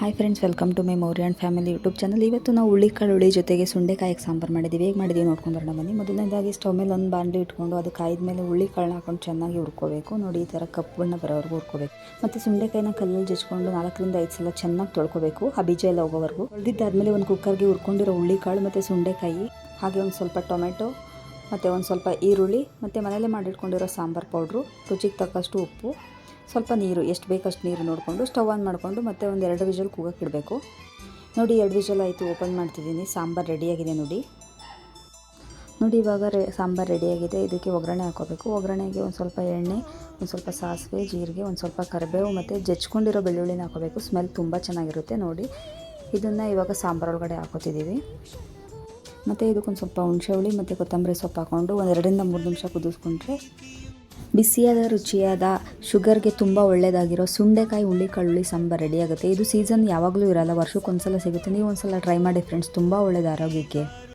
Hi friends welcome to my Maurya and family YouTube channel ಇವತ್ತು ನಾವು ಹುಳ್ಳಿಕಾಳು ಹುಳಿ ಜೊತೆಗೆ ಸುಂಡೆಕಾಯಿಗೆ ಸಾಂಬಾರು ಮಾಡಿದ್ದೀವಿ. ಹೇಗೆ ಮಾಡಿದ್ದೀವಿ ನೋಡ್ಕೊಂಡು ಬರೋಣ ಬನ್ನಿ. ಮೊದಲನೇದಾಗಿ ಸ್ಟವ್ ಮೇಲೆ ಒಂದು ಬಾಂಡ್ಲಿ ಇಟ್ಕೊಂಡು ಅದು ಕಾಯ್ದ ಮೇಲೆ ಹುಳ್ಳಿಕಾಳನ್ನ ಹಾಕೊಂಡು ಚೆನ್ನಾಗಿ ಹುರ್ಕೋಬೇಕು. ನೋಡಿ ಈ ಥರ ಕಪ್ಪು ಬಣ್ಣ ಬರೋವರೆಗೂ ಹುರ್ಕೋಬೇಕು. ಮತ್ತು ಸುಂಡೆಕಾಯಿನ ಕಲ್ಲಲ್ಲಿ ಜಜ್ಕೊಂಡು ನಾಲ್ಕರಿಂದ ಐದು ಸಲ ಚೆನ್ನಾಗಿ ತೊಳ್ಕೊಬೇಕು. ಆ ಬೀಜ ಎಲ್ಲ ಹೋಗೋವರೆಗೂ. ತೊಳೆದಿದ್ದಾದಮೇಲೆ ಒಂದು ಕುಕ್ಕರ್ಗೆ ಹುರ್ಕೊಂಡಿರೋ ಹುಳ್ಳಿಕಾಳು ಮತ್ತು ಸುಂಡೆಕಾಯಿ, ಹಾಗೆ ಒಂದು ಸ್ವಲ್ಪ ಟೊಮೆಟೊ, ಮತ್ತು ಒಂದು ಸ್ವಲ್ಪ ಈರುಳ್ಳಿ, ಮತ್ತು ಮನೇಲೆ ಮಾಡಿಟ್ಕೊಂಡಿರೋ ಸಾಂಬಾರು ಪೌಡ್ರು, ರುಚಿಗೆ ತಕ್ಕಷ್ಟು ಉಪ್ಪು ಸ್ವಲ್ಪ ನೀರು, ಎಷ್ಟು ಬೇಕಷ್ಟು ನೀರು ನೋಡಿಕೊಂಡು ಸ್ಟವ್ ಆನ್ ಮಾಡಿಕೊಂಡು ಮತ್ತೆ ಒಂದು ಎರಡು ವಿಷಲ್ ಕೂಗಕ್ಕೆ ಇಡಬೇಕು. ನೋಡಿ, ಎರಡು ವಿಷಲ್ ಆಯಿತು, ಓಪನ್ ಮಾಡ್ತಿದ್ದೀನಿ. ಸಾಂಬಾರು ರೆಡಿಯಾಗಿದೆ ನೋಡಿ. ನೋಡಿ, ಇವಾಗ ರೆ, ಸಾಂಬಾರು ರೆಡಿಯಾಗಿದೆ ಇದಕ್ಕೆ ಒಗ್ಗರಣೆ ಹಾಕೋಬೇಕು. ಒಗ್ಗರಣೆಗೆ ಒಂದು ಸ್ವಲ್ಪ ಎಣ್ಣೆ, ಒಂದು ಸ್ವಲ್ಪ ಸಾಸಿವೆ, ಜೀರಿಗೆ, ಒಂದು ಸ್ವಲ್ಪ ಕರಿಬೇವು ಮತ್ತು ಜಜ್ಕೊಂಡಿರೋ ಬೆಳ್ಳುಳ್ಳಿನ ಹಾಕೋಬೇಕು. ಸ್ಮೆಲ್ ತುಂಬ ಚೆನ್ನಾಗಿರುತ್ತೆ ನೋಡಿ. ಇದನ್ನು ಇವಾಗ ಸಾಂಬಾರೊಳಗಡೆ ಹಾಕೋತಿದ್ದೀವಿ. ಮತ್ತು ಇದಕ್ಕೊಂದು ಸ್ವಲ್ಪ ಹುಣಸೆ ಹುಳಿ ಮತ್ತು ಕೊತ್ತಂಬರಿ ಸೊಪ್ಪು ಹಾಕ್ಕೊಂಡು ಒಂದು ಎರಡರಿಂದ ಮೂರು ನಿಮಿಷ ಕುದಿಸ್ಕೊಂಡ್ರೆ ಬಿಸಿಯಾದ, ರುಚಿಯಾದ, ಶುಗರ್ಗೆ ತುಂಬ ಒಳ್ಳೆಯದಾಗಿರೋ ಸುಂಡೆಕಾಯಿ ಹುಳಿ ಹುಳಿ ಸಾಂಬಾರು ರೆಡಿ ಆಗುತ್ತೆ. ಇದು ಸೀಸನ್ ಯಾವಾಗಲೂ ಇರಲ್ಲ, ವರ್ಷಕ್ಕೊಂದ್ಸಲ ಸಿಗುತ್ತೆ. ನೀವು ಒಂದ್ಸಲ ಟ್ರೈ ಮಾಡಿ ಫ್ರೆಂಡ್ಸ್ ತುಂಬ ಒಳ್ಳೆಯದು ಆರೋಗ್ಯಕ್ಕೆ.